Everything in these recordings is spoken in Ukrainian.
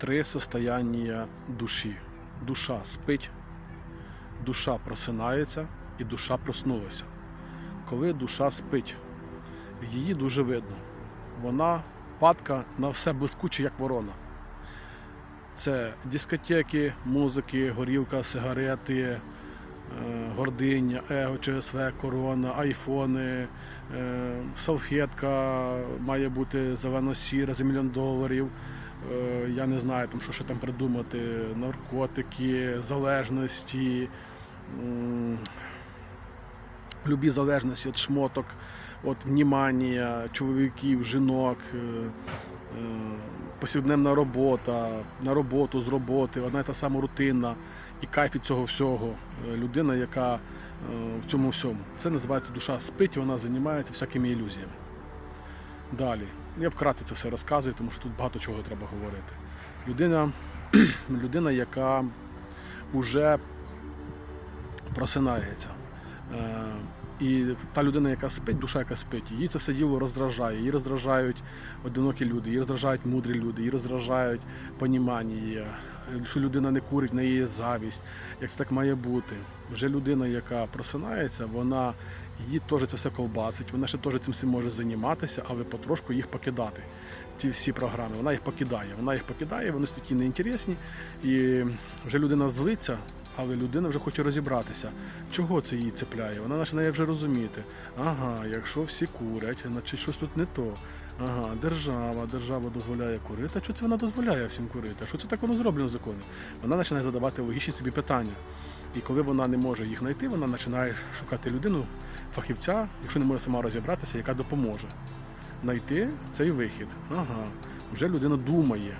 три состояння душі. Душа спить, душа просинається і душа проснулася. Коли душа спить, її дуже видно. Вона падка на все блискуче, як ворона. Це дискотеки, музики, горілка, сигарети, е, гординя, его, ЧСВ, корона, айфони, е, салфетка має бути зелено-сіра за мільйон доларів. Е, Я не знаю, там, що ще там придумати, наркотики, залежності, любі залежності від шмоток, від внімання, чоловіків, жінок, е, е, повсякденна робота, на роботу з роботи, одна і та сама рутина і кайф від цього всього. Людина, яка в цьому всьому. Це називається душа спить, вона займається всякими ілюзіями. Далі. Я вкратце це все розказую, тому що тут багато чого треба говорити. Людина, людина яка вже просинається. Е, І та людина, яка спить, душа, яка спить, її це все діло роздражає. Її роздражають одинокі люди, її роздражають мудрі люди, її роздражають понімання, що людина не курить, неї є завість, як це так має бути. Вже людина, яка просинається, вона її теж це все колбасить, вона ще теж цим всім може займатися, але потрошку їх покидати. Ці всі програми, вона їх покидає. Вона їх покидає, вони такі неінтересні. І вже людина злиться, але людина вже хоче розібратися, чого це її цепляє. Вона починає вже розуміти. Ага, якщо всі курять, значить щось тут не то. Ага, держава, держава дозволяє курити. А чого це вона дозволяє всім курити? Що це так воно зроблено в законі? Вона починає задавати логічні собі питання. І коли вона не може їх знайти, вона починає шукати людину, фахівця, якщо не може сама розібратися, яка допоможе знайти цей вихід. Ага, вже людина думає.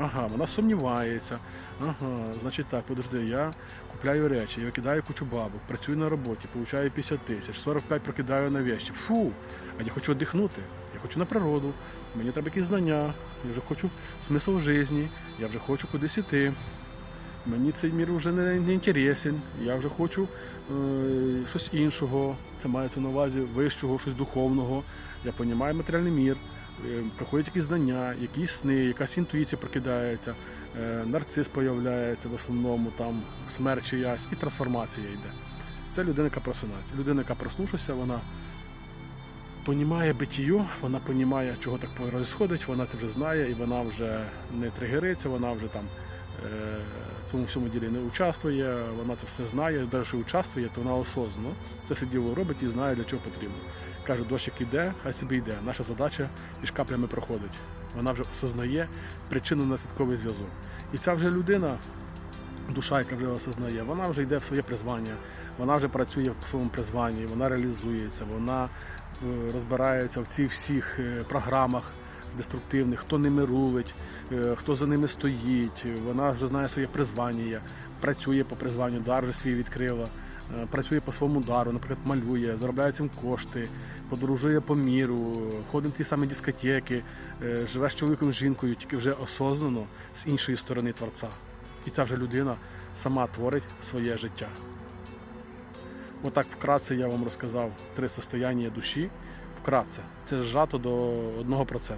Ага, вона сумнівається. Ага, значить так, подожди, я купляю речі, я викидаю кучу бабок, працюю на роботі, получаю 50 тисяч, 45 прокидаю на вещі. Фу! А я хочу віддихнути, я хочу на природу, мені треба якісь знання, я вже хочу смисл в житті, я вже хочу кудись іти. Мені цей мір вже не, не інтересен, я вже хочу е, щось іншого, це мається на увазі вищого, щось духовного. Я розумію матеріальний мір, е, приходять якісь знання, якісь сни, якась інтуїція прокидається, е, нарцис появляється в основному, там смерть чиясь і трансформація йде. Це людина, яка просинається. Людина, яка проснувшися, вона понімає биттю, вона понімає, чого так відбувається, вона це вже знає і вона вже не тригериться, вона вже там в цьому всьому ділі не участвує, вона це все знає, навіть участвує, то вона осознано це все діло робить і знає, для чого потрібно. Каже, дощик іде, хай собі йде. Наша задача між каплями проходить. Вона вже осознає причинно-наслідковий зв'язок. І ця вже людина, душа, яка вже осознає, вона вже йде в своє призвання, вона вже працює в своєму призванні, вона реалізується, вона е, розбирається в цих всіх е, програмах деструктивних, хто ними рулить, е, хто за ними стоїть. Вона вже знає своє призвання, працює по призванню, дар вже свій відкрила. е, Працює по своєму дару, наприклад, малює, заробляє цим кошти, подорожує по міру, ходить в ті самі дискотеки, е, живе з чоловіком з жінкою, тільки вже осознано з іншої сторони творця. І ця вже людина сама творить своє життя. Отак вкратце я вам розказав три состояння душі. Вкратце. Це зжато до 1%.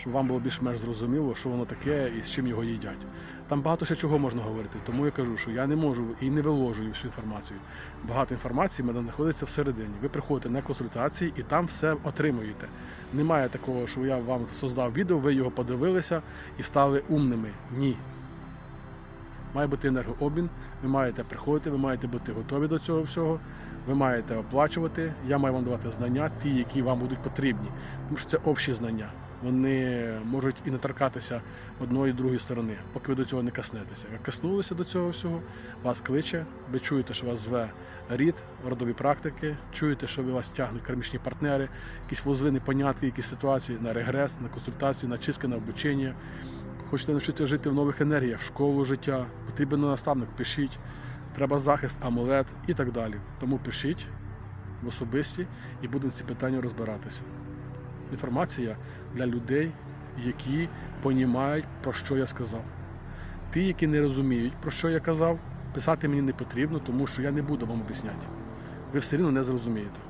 Щоб вам було більш-менш зрозуміло, що воно таке і з чим його їдять. Там багато ще чого можна говорити, тому я кажу, що я не можу і не виложую всю інформацію. Багато інформації в мене знаходиться всередині. Ви приходите на консультації і там все отримуєте. Немає такого, що я вам создав відео, ви його подивилися і стали умними. Ні. Має бути енергообмін, ви маєте приходити, ви маєте бути готові до цього всього, ви маєте оплачувати. Я маю вам давати знання, ті, які вам будуть потрібні. Тому що це общі знання. Вони можуть і не торкатися одної і другої сторони, поки ви до цього не коснетеся. Ви коснулися до цього всього, вас кличе, ви чуєте, що вас зве рід, родові практики, чуєте, що ви вас тягнуть кармічні партнери, якісь вузли, непонятки, якісь ситуації на регрес, на консультації, на чистки, на обучення. Хочете навчитися жити в нових енергіях, в школу життя, потрібен наставник, пишіть, треба захист, амулет і так далі. Тому пишіть в особисті і будемо ці питання розбиратися. Інформація для людей, які понімають, про що я сказав. Ті, які не розуміють, про що я казав, писати мені не потрібно, тому що я не буду вам об'ясняти. Ви все одно не зрозумієте.